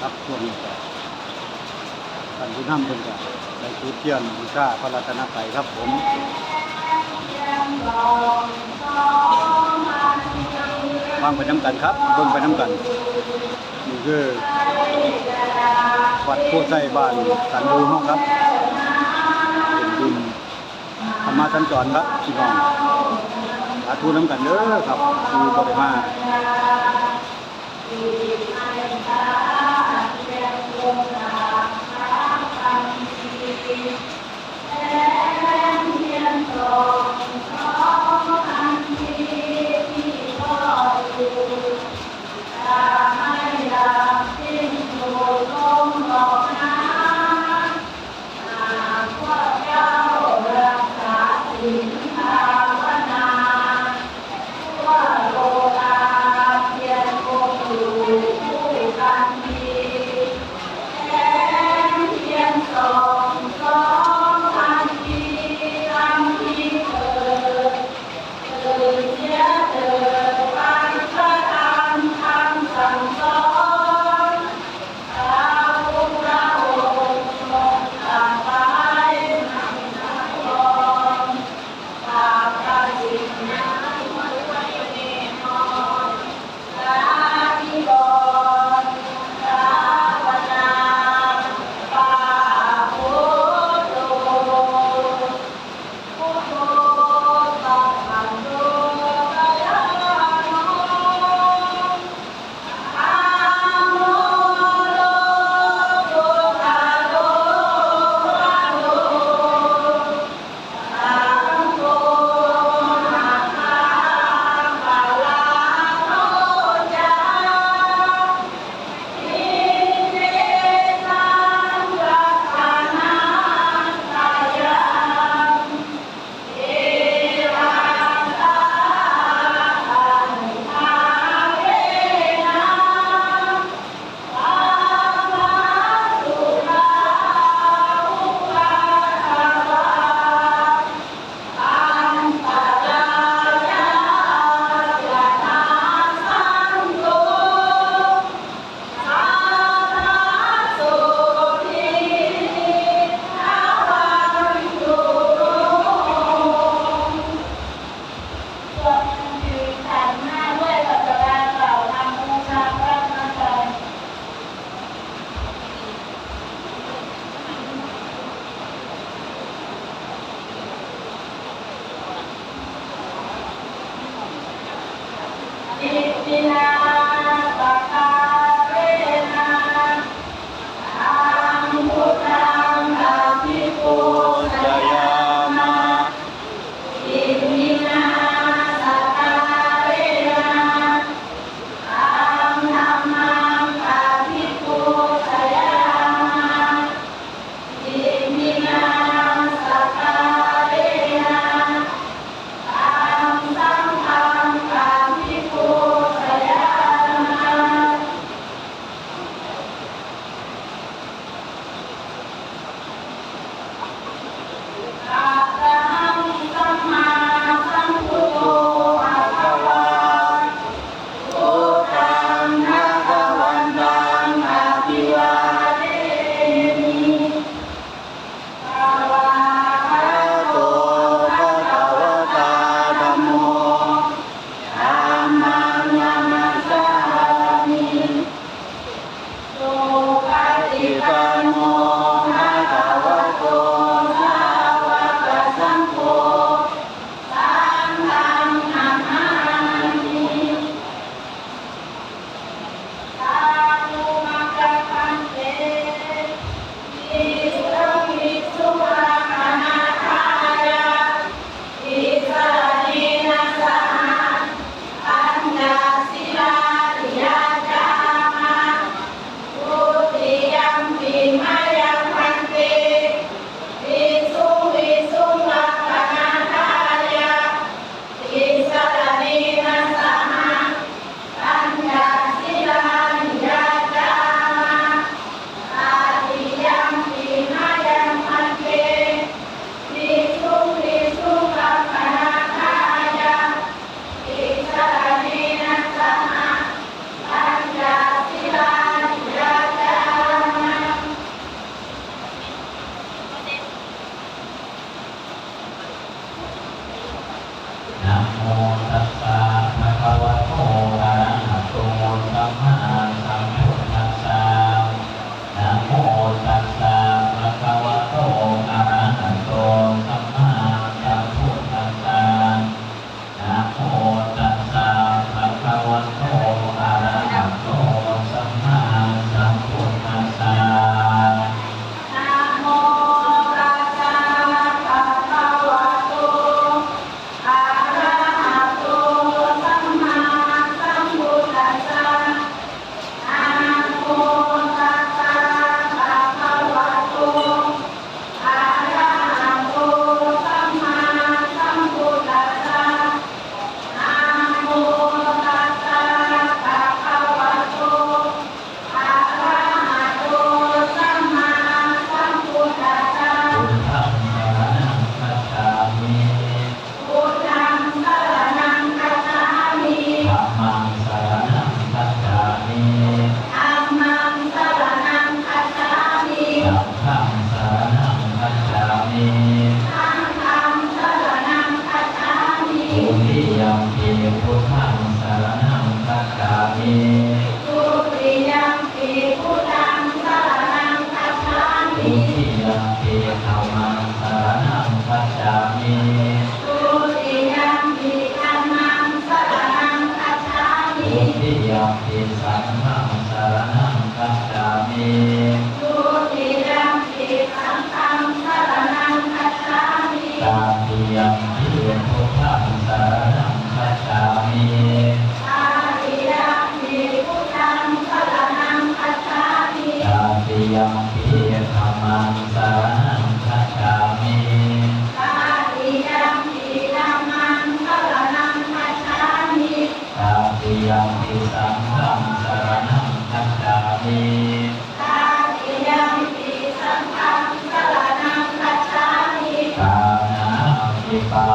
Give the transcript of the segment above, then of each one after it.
ครับช่วงนี้ก็ท่านผู้นำเพิ่นก็ได้ทูตเทียนบูชาพระรัตนตรัยครับผมฟังไปน้ำกันครับเบิ่งไปน้ำกันนี่คือวัดโพไซบ้านสันดูห้องครับเป็นบุญธรรมะสัญจรครับพี่น้องสาธุน้ำกันเด้อครับดูบริมา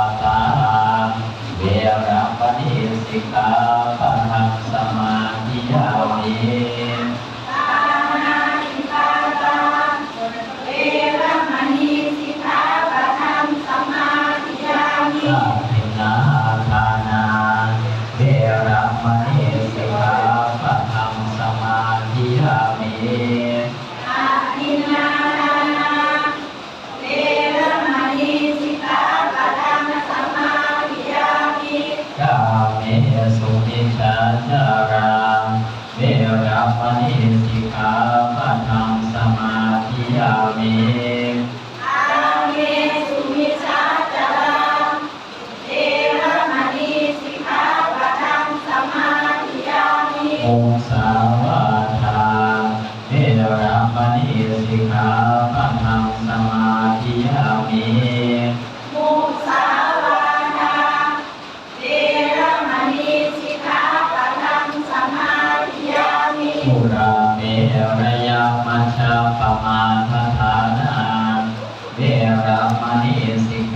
าตาเวรมณีสิกขาปะ รมณีสิกขาปะทังสมาธิยามิอาเมสุมิชาจาราเวมณีสิกขาปะทังสมาธิยามิองสาวาทาเวรมณีสิกขาปะทังสมา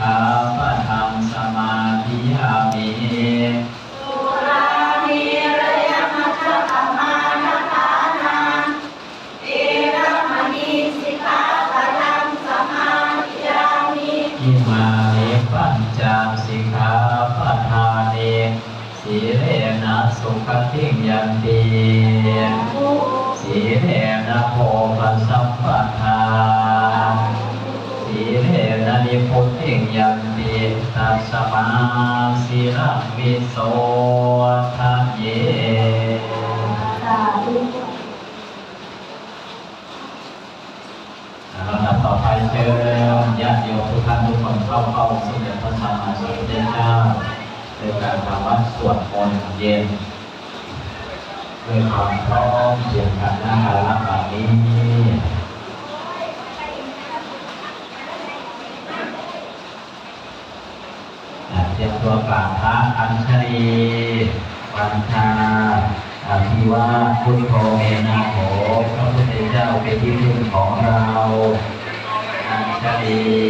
ขาปะทังสมาธิยามิสุรามีระยะมัชฌปมาทฐานาเวระมณีสิกขาปะทังสมาธิยามิอิมานิปัญจสิกขาปะทานิสีเลนะสุขติยันติสีเลนะโพปัสสัมปท ทธิยันติตัสมาสีลังวิโสทะเยลำดับต่อไปเชิญญาติโยมทุกท่านทุกคนเข้าเฝ้าสมเด็จพระสัมมาสัมพุทธเจ้าโดยการทำวัดสวดมนต์เย็นด้วยความพร้อมเพียงกันหน้าการรับแบบนี้ อ่าเตรียมตัวกราบพระอัญ ชลีปัญชาอาภิวาพุทโธเมนาโหพระพุทธเจ้าเป็นที่พึ่งของเราอัญชลี